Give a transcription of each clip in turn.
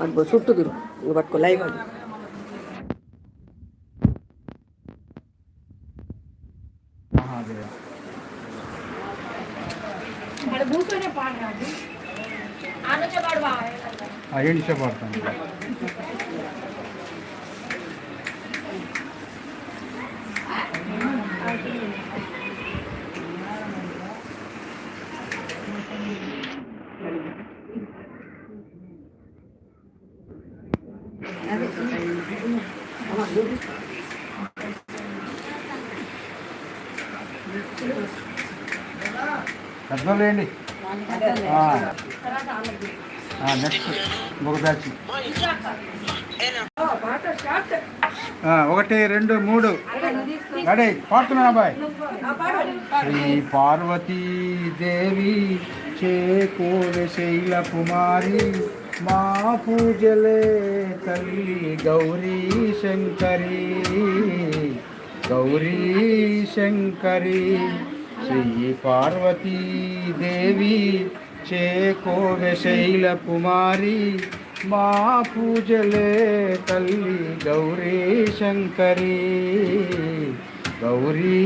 ಅದ್ಭುತ ಸುಟ್ಟುದಿರು ಬಟ್ಕೊ ಲೈವ್ ಆಗಿ ಆಯಣಿಸ ಮಾಡ್ತಾನೆ మహాదేవ నెక్స్ట్ ఇంకొక బ్యాచ్ ఒకటి రెండు మూడు. రెడీ. పాడుతున్నా అబ్బాయి శ్రీ పార్వతీ దేవి చేకోవె శైల కుమారి. మా పూజలే తల్లి గౌరీ శంకరి గౌరీ శంకరి శ్రీ పార్వతీ దేవి చేకోవె శైల కుమారి మా పూజలే తల్లి గౌరీ శంకరి గౌరీ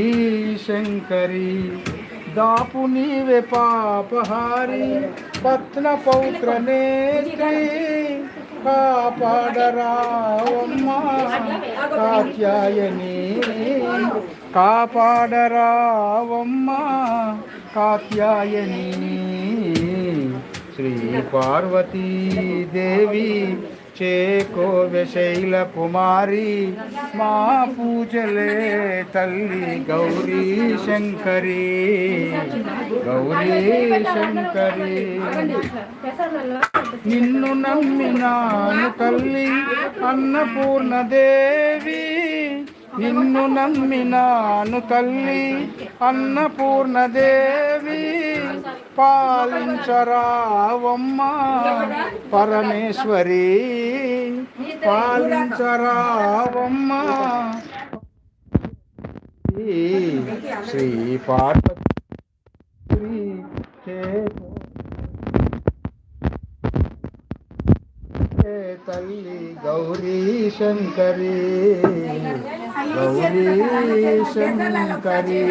శంకరి దాపు నీవే పాపహారి పత్న పౌత్ర నేత్రి కాపాడరావమ్మా కాత్యాయని. కాపాడరావమ్మా కాత్యాయని. శ్రీ పార్వతీదేవి దేవి చేకోవె కుమారి మా పూజలే తల్లి గౌరీ శంకరి. గౌరీ శంకరి. నిన్ను నమ్మినాను తల్లి అన్నపూర్ణదేవి. నిన్ను నమ్మినాను తల్లి అన్నపూర్ణదేవి. పాలించరావమ్మా పరమేశ్వరి పాలించరావమ్మా శ్రీ పార్వతి హే తల్లి గౌరీ శంకరి గౌరీ శంకరి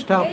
స్టాప్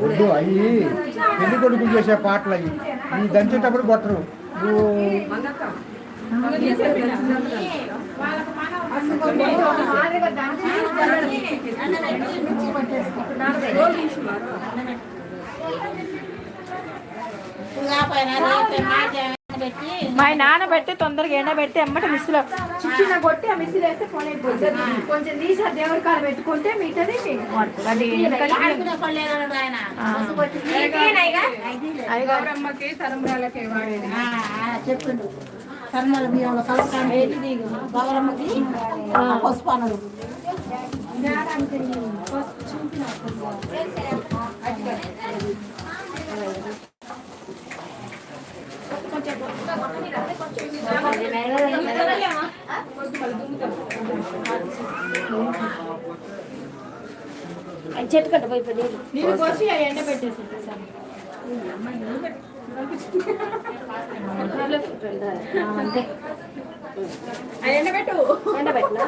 వద్దు అవి పెళ్ళి కొడుకు చేసే పాటలు అయ్యి. నీ దంచేటప్పుడు కొట్టరు. నువ్వు మా నాన్న పెట్టి తొందరగా ఎండబెట్టి అమ్మట మిస్సులో చిన్న కొట్టి ఆ మిస్సులు వేస్తే ఫోన్ అయిపోతుంది. కొంచెం తీసి ఆ దేవుడి కాడ పెట్టుకుంటే మిగతాది తరంబ్రాలకి వాడేది చెప్పిండు. కర్మల బియ్యంలో గౌరమ్మకి పసుపు అనడు చెట్టు కట్ట పోయి నీళ్ళు. పోసి ఎండ పెట్టేసి అంతే. ఎండ పెట్టు. ఎండ పెట్టినా?